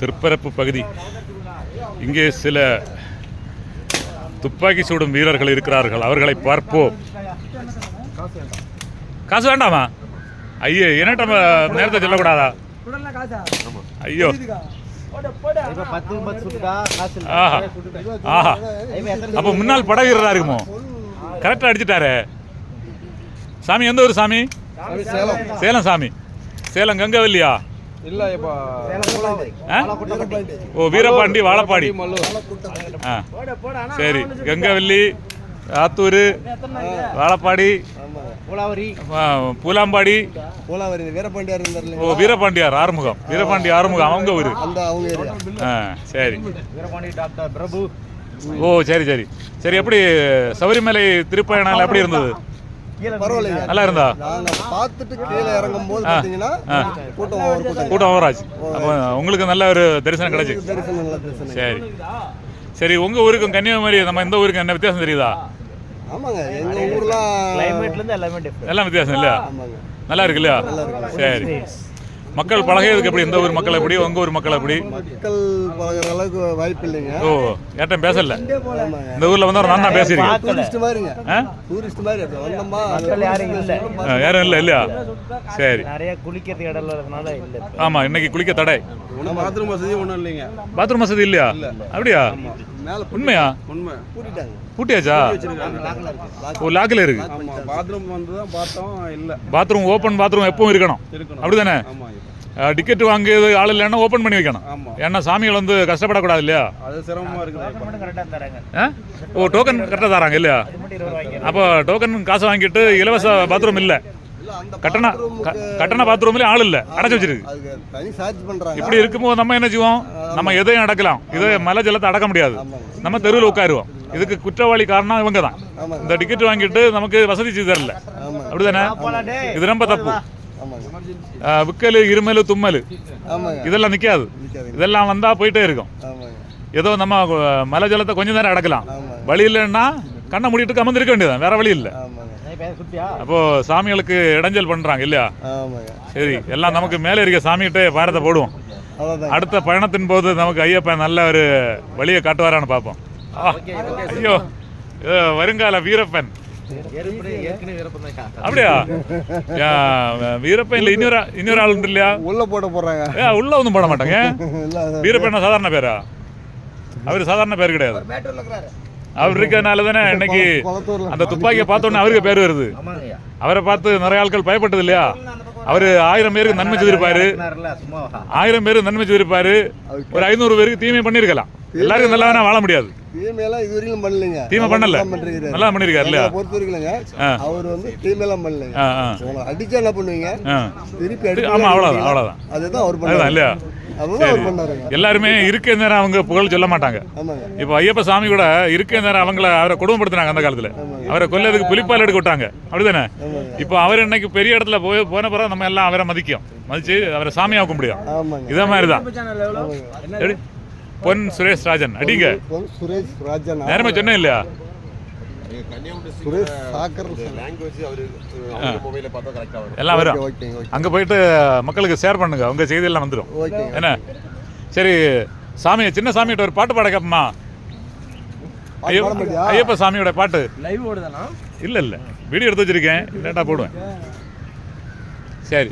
திருப்பரப்பு பகுதி. இங்கே சில துப்பாக்கி சூடும் வீரர்கள் இருக்கிறார்கள். அவர்களை பார்ப்போம். காசு வேண்டாமா? ஐயோ என்னட்ட நேரத்தை சொல்லக்கூடாதா? ஐயோ. ஆஹா. ஆஹா. அப்போ முன்னாள் படை வீரரா இருக்குமோ கரெக்டாக அடிச்சிட்டாரே. சாமி எந்த ஊர் சாமி சேலம். சேலம் சாமி. சேலம் கங்கவல்லியா? ஓ வீரபாண்டி வாழப்பாடி. ஆ. சரி கங்கவல்லி ஆத்தூர் வாழப்பாடி பூலாம்பாடி. ஓ வீரபாண்டியார் ஆறுமுகம். வீரபாண்டி ஆறுமுகம் அவங்க ஊர். ஆ சரி. ஓ சரி சரி. சரி எப்படி சபரிமலை திருப்பயணம் எப்படி இருந்தது? பரவாயில்லைங்க நல்லா இருந்தா? நாங்க பார்த்துட்டு கீழே இறங்கும் போது. கூட்டம் கூட்டம் ஓவராச்சு. அப்போ உங்களுக்கு நல்ல ஒரு தரிசனம் கிடைச்சு தரிசனம் நல்ல தரிசனம். சரி. சரி உங்க ஊருக்கும் கன்னியாகுமரி நம்ம இந்த ஊருக்கும் என்ன வித்தியாசம் தெரியுதா? ஆமாங்க எங்க ஊர்லாம் கிளைமேட்ல இருந்து எல்லாமே டிஃபரெண்ட் எல்லாம் வித்தியாசம் இல்லையா? நல்லா இருக்கு இல்லையா? சரி. மக்கள் பழகியதுக்கு எப்படி? இந்த ஊர் மக்கள் எப்படி? உங்க ஊர் மக்கள் எப்படி? மக்கள் பழகுற அளவுக்கு வாய்ப்பு இல்லைங்க ஓ ஏட்டம் பேசல? இந்த ஊர்ல வந்து நான் தான் பேசியிருக்கேன் டூரிஸ்ட் மாதிரிங்க? டூரிஸ்ட் மாதிரி வந்தோமா மக்கள் யாரும் இல்ல. யாரும் இல்லை இல்லையா? சரி. நிறைய குளிக்கிறதுக்கு இடம் இல்லாததுனால இல்ல. ஆமா இன்னைக்கு குளிக்க தடை. ஒன்றும் பாத்ரூம் வசதி ஒன்றும் இல்லைங்க. பாத்ரூம் வசதி இல்லையா? அப்படியா? மேலே உண்மையா? உண்மை. பூட்டிட்டாங்க. பூட்டியாச்சா? ஓ லாக்கில் இருக்கு. ஆமா பாத்ரூம் வந்து தான் பார்த்தோம் இல்ல. பாத்ரூம் ஓப்பன் பாத்ரூம் எப்பவும் இருக்கணும். இருக்கணும். அப்படிதானே? ஆமா டிக்கெட் வாங்கியது ஆள் இல்லைன்னா ஓப்பன் பண்ணி வைக்கணும். ஆமா. ஏன்னா சாமிகள் வந்து கஷ்டப்படக்கூடாது இல்லையா? அது சிரமமா இருக்குது? ஓ டோக்கன் கரெக்டாக தராங்க இல்லையா? அப்போ டோக்கன் காசு வாங்கிட்டு இலவச பாத்ரூம் இல்லை. கட்டண கட்டண பாத்ரூம்லேயும் ஆள் இல்லை. அடைச்சி வச்சிருக்கு. இப்படி இருக்கும்போது நம்ம என்ன செய்வோம்? நம்ம எதையும் அடக்கலாம். இதை மலை ஜலத்தை அடக்க முடியாது. நம்ம தெருவில் உட்காருவோம். இதுக்கு குற்றவாளி காரணம் இவங்க தான். இந்த டிக்கெட் வாங்கிட்டு நமக்கு வசதி செய்து தரல. அப்படிதானே? இது ரொம்ப தப்பு. விக்கல் இருமல் தும்மல். இதெல்லாம் நிற்காது. இதெல்லாம் வந்தா போயிட்டே இருக்கும். ஏதோ நம்ம மலை ஜலத்தை கொஞ்ச நேரம் அடக்கலாம். வழி இல்லைன்னா கண்ணை மூடிட்டு கமர்ந்திருக்க வேண்டியதான் வேற வழி இல்லை. அப்போ சாமிகளுக்கு இடைஞ்சல் பண்றாங்க இல்லையா? சரி எல்லாம் நமக்கு மேலே இருக்க சாமிகிட்ட பாரத்தை போடுவோம். அடுத்த பயணத்தின் போது நமக்கு ஐயப்பன் நல்ல ஒரு வழியை காட்டுவாரான்னு பார்ப்போம். ஐயோ வருங்கால வீரப்பன். அப்படியா? வீரப்பன் இல்லை இன்னொரு இன்னொரு ஆள் உண்டு இல்லையா? உள்ள போட போறாங்க. ஏ உள்ள ஒன்றும் போட மாட்டாங்க வீரப்பன் சாதாரண பேரா? அவர் சாதாரண பேர் கிடையாது. அவர் இருக்கிறதுனால தானே இன்னைக்கு அந்த துப்பாக்கியை பார்த்தோன்னே அவருக்கு பேர் வருது. அவரை பார்த்து நிறைய ஆட்கள் பயப்பட்டது இல்லையா? அவர் ஆயிரம் பேருக்கு நன்மை செய்திருப்பாரு ஆயிரம் பேருக்கு நன்மை செய்திருப்பாரு ஒரு ஐநூறு பேருக்கு தீமை பண்ணியிருக்கலாம். எல்லாருக்கும் நல்லா வாழ முடியாது. தீமையெல்லாம் இது வரைக்கும் பண்ணலைங்க. தீமை பண்ணல. நல்லா பொறுத்த. அவர் வந்து தீமையெல்லாம் பண்ணலைங்க. உங்களை அடிச்சா என்ன பண்ணுவீங்க? ஆமா, அவ்வளவுதான். அதுதான் அவர் இல்லையா? எல்லாருமே இருக்க நேரம் அவங்க புகழ் சொல்ல மாட்டாங்க. ஆமாங்க. இப்போ ஐயப்ப சாமி கூட இருக்க நேரம் அவங்கள அவரை குடும்பப்படுத்தினாங்க அந்த காலத்துல. அவரை கொல்லதுக்கு புலிப்பால் எடுக்க விட்டாங்க. அப்படிதானே? இப்போ அவர் இன்னைக்கு பெரிய இடத்துல போய் போன பிறகு நம்ம எல்லாம் அவரை மதிக்கும். மதிச்சு அவரை சாமியாக்க முடியும். ஆமாங்க. இதே மாதிரி தான் சேனல் எவ்வளோ எப்படி பொன் சுரேஷ் ராஜன் அடிங்க. பொன் சுரேஷ் ராஜன்? நேரமே சொன்னேன் இல்லையா? சுரேஷ் எல்லாம் வரும். அங்க போயிட்டு மக்களுக்கு ஷேர் பண்ணுங்க. உங்க செய்தியெல்லாம் வந்துடும் ஓகே என்ன? சரி சாமி சின்ன சாமிகிட்ட ஒரு பாட்டு பாட கேப்பமா? ஐயப்ப சாமியோட பாட்டு. இல்ல இல்ல. வீடியோ எடுத்து வச்சிருக்கேன். இல்லாட்டா போடுவேன். சரி.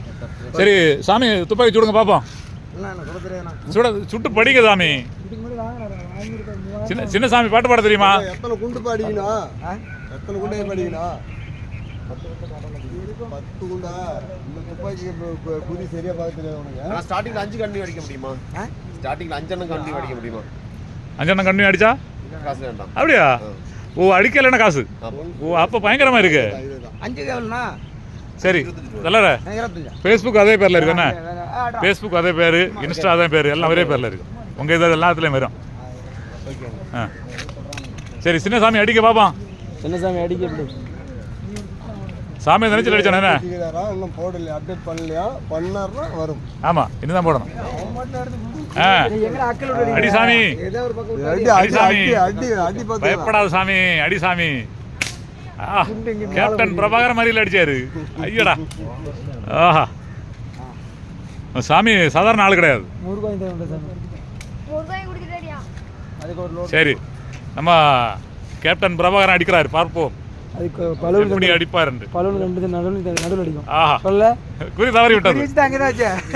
சரி சாமி துப்பாக்கி சுடுங்க தெரியாதுண்ணா சுட சுட்டு படிக்க சாமி. சின்ன சின்ன சாமி பாட்டு பாட தெரியுமா? எத்தனை குண்டு பாடிக்கணும் எத்தனை குண்டே பாடிக்கணும் பத்து குண்டா? இந்த துப்பாக்கி குறி சரியா பார்க்க தெரியாது உனக்கு. ஸ்டார்டிங்ல அஞ்சு கண்ணி அடிக்க முடியுமா? ஸ்டார்டிங்ல அஞ்செண்ணம் கண்ணி அடிக்க முடியுமா? அஞ்செண்ணம் கண்ணி அடிச்சா? காசு வேண்டாம். அப்படியா? ஓ அடிக்கலைன்னா காசு? ஓ அப்போ பயங்கரமா இருக்கு. அஞ்சு கேவல்ண்ணா சரி நல்ல இருபத்தஞ்சா? ஃபேஸ்புக் அதே பேர்ல இருக்கு என்ன? ஆ, ஃபேஸ்புக் அதே பேர் இன்ஸ்டா அதே பேர் எல்லாம் ஒரே பேர்ல இருக்கு. உங்க இது எல்லாத்துலயும் வரும். சரி சின்ன சாமி அடிக்க பாப்பான் சின்னசாமி அடிக்க எப்படி சாமி நினைச்சு அடிச்சானே? இன்னும் போடலையா? அப்டேட் பண்ணலையா? பண்ணாருன்னா வரும். ஆமா இனிதான் போடணும். ஆ. எங்க அக்கல் அடி சாமி ஏதோ ஒரு பக்கம் அடி அடி சாமி. பயப்படாத சாமி அடி சாமி. ஆ, கேப்டன் பிரபாகர் மாதிரில அடிச்சாரு. ஐயடா. ஆஹா. சாமி சாதாரண ஆள் கிடையாது. சரி. நம்ம கேப்டன் பிரபாகரன் அடிக்கிறார் பார்ப்போம். அதுக்கு பலூன் எப்படி அடிப்பார் என்று பலூன் ரெண்டு நடுவில் நடுவில் அடிக்கும். ஆஹா. சொல்ல. குறி தவறி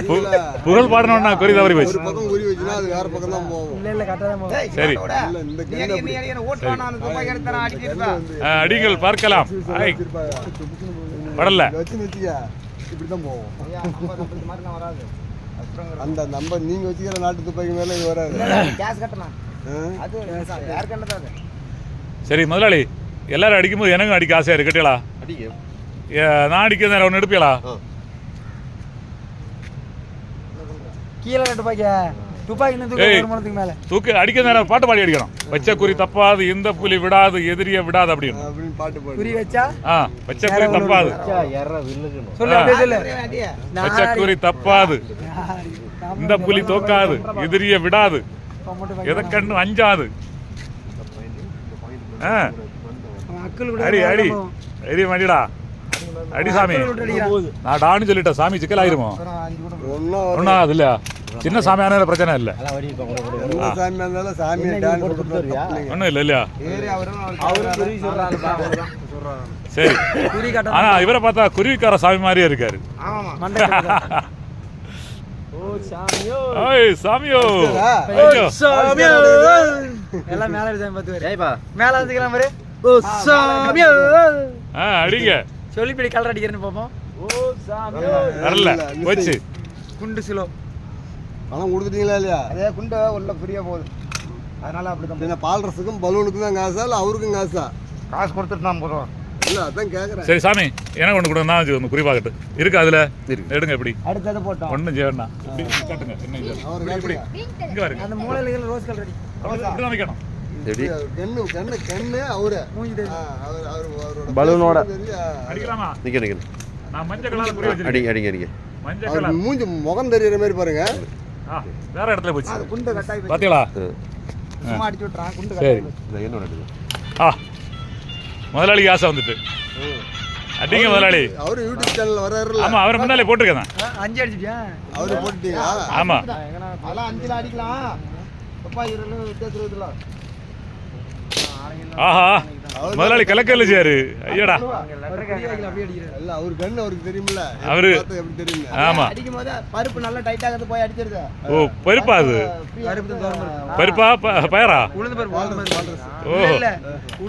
பு- புகழ் பாடணும்னா குறி தவறி ஒரு போச்சு பக்கம் உரி வச்சுனா அது வேற பக்கம் தான் போகும். இல்லை இல்லை கரெக்டாக தான் போகும். சரி. இல்ல இந்த கண்ணு அப்படி ஆ, அடிகள் பார்க்கலாம். படல வச்சு வச்சுக்க இப்படி தான் போகும். அந்த நம்ம நீங்க வச்சுக்கிற நாட்டு துப்பாக்கி மேல இது வராது? சரி முதலாளி எல்லாரும் அடிக்கும்போது எனக்கும் அடிக்க ஆசையா இருக்கு கேட்டீங்களா? நான் அடிக்க நேரம் ஒன்று எடுப்பீங்களா. கீழே துப்பாக்கியா தூக்க அடிக்க நேரம் பாட்டு பாடி அடிக்கணும். வச்ச குறி தப்பாது இந்த புலி விடாது எதிரிய விடாது அப்படின்னு. குறி வச்சா? ஆ வச்ச குறி தப்பாது. வச்ச குறி தப்பாது. இந்த புலி தோக்காது எதிரிய விடாது. எதை கண்டு அஞ்சாது. அடி அடி. அடி மடிடா அடி சாமி. நான் டான்னு சொல்லிட்டேன். சாமி சிக்கல் ஆயிருமோ? ஒன்றும் அது இல்லையா? சின்ன சாமியான பிரச்சனை இல்லை. ஒன்றும் இல்லை இல்லையா? சரி. ஆனா இவரை பார்த்தா குருவிக்கார சாமி மாதிரியே இருக்காரு. சாமியோ. ஓய் சாமியோ. எல்லாம் மேல எடுத்து பத்து பேர் ஏய்ப்பா. மேல வந்துக்கலாம் பாரு. ஓ சாமியோ. ஆ அடிங்க. சொல்லி பிடி கலர் அடிக்கிறேன்னு பார்ப்போம். ஓ சாமியோ. வரல போச்சு. குண்டு சிலோ. பணம் கொடுத்துட்டீங்களா இல்லையா? அதே குண்டை உள்ள புரிய போகுது. அதனால அப்படிதான் என்ன பால் ரசத்துக்கும் பலூனுக்கும் தான் காசா இல்லை அவருக்கும் காசா? காசு கொடுத்துட்டு நான் போதும் இல்லை அதான் கேட்குறேன் சரி சாமி எனக்கு ஒன்று கொடுங்க நான் ஒன்று குறிப்பாகட்டு இருக்கு அதுல? எடுங்க எப்படி அடுத்தது போட்டோம்? ஒன்றும் செய்ய வேண்டாம். காட்டுங்க என்ன இது? அவர் இப்படி கேட்குறேன் இங்க பாருங்க. அந்த மூலையில ரோஸ் கலர் அப்படி இப்படி தான் வைக்கணும். கண்ணு கண்ணு கண்ணு அவரு. மூஞ்சி தெரியும் ஆ, அவர் அவர் அவரோட பலூனோட. அடிக்கலாமா? நிக்க நிக்க. நான் மஞ்சள் கலர் குறி வச்சிருக்கேன். அடிங்க அடிங்க அடிங்க. மஞ்சள் மூஞ்சி முகம் தெரியற மாதிரி பாருங்க. ஆ வேற இடத்துல போச்சு. குண்டு கட்டாய் பாத்தீங்களா? சும்மா அடிச்சு விட்டுறான் குண்டு சரி. கட்டாய் என்ன நடக்குது ஆ. முதலாளிக்கு ஆசை வந்துட்டு. அடிங்க முதலாளி. அவரு யூடியூப் சேனல்ல வர்றாருல்ல. ஆமா அவரை முன்னாலே போட்டிருக்கேன் அஞ்சு அடிச்சிட்டியா? அவரு போட்டுட்டீங்களா ஆமா. அதெல்லாம் அஞ்சுல அடிக்கலாம். அப்பா இருநூறு வித்தியாசம் ஆஹா. முதலாளி கலக்கல்ல செய்யாரு ஐயடா. அவர் கண்ணு அவருக்கு தெரியுமில்ல. அவரு- ஆமா. அடிக்கும் போது பருப்பு நல்லா டைட்டாக போய் அடிச்சிருது. ஓ பருப்பா அது? பருப்பு தான் தோரம் இருக்கு. பருப்பா ப- பயரா? ஓ.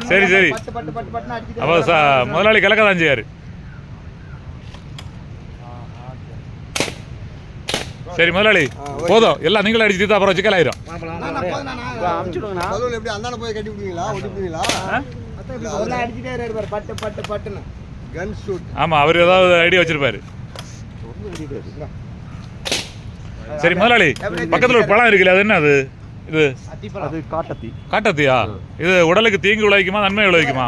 சரி சரி. பட்டு பட்டு பட்டு பட்டுன்னு அடிச்சிட்டு அப்போ ச- முதலாளி கலக்க தான் செய்யாரு. சரி முதலாளி. போதும். எல்லாம் நீங்களும் அடிச்சுட்டு அப்புறம் சிக்கல் ஆயிரும். எப்படி அந்தாண்ட போய் கட்டி விடுவீங்களா? ஒட்டிவிடுவீங்களா அதெல்லாம் அடிச்சிட்டே இருப்பாரு பட்டு பட்டு பட்டுன்னு. கன் ஷூட் ஆமா அவர் ஏதாவது ஐடியா வச்சிருப்பாரு. சரி முதலாளி பக்கத்துல ஒரு பழம் இருக்குல்ல அது என்ன அது? இது? அது காட்டத்தி. காட்டத்தியா? இது உடலுக்கு தீங்கு விளைவிக்குமா நன்மை விளைவிக்குமா?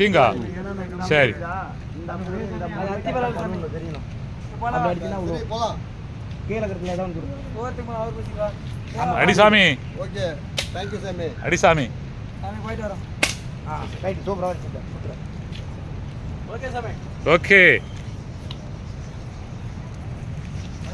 தீங்கா? சரி. அடிசாமி. ஓகே தேங்க்யூ சாமி. அடிசாமி. சாமி போயிட்டு வரோம். ரைட் சூப்பராக சாமி. ஓகே.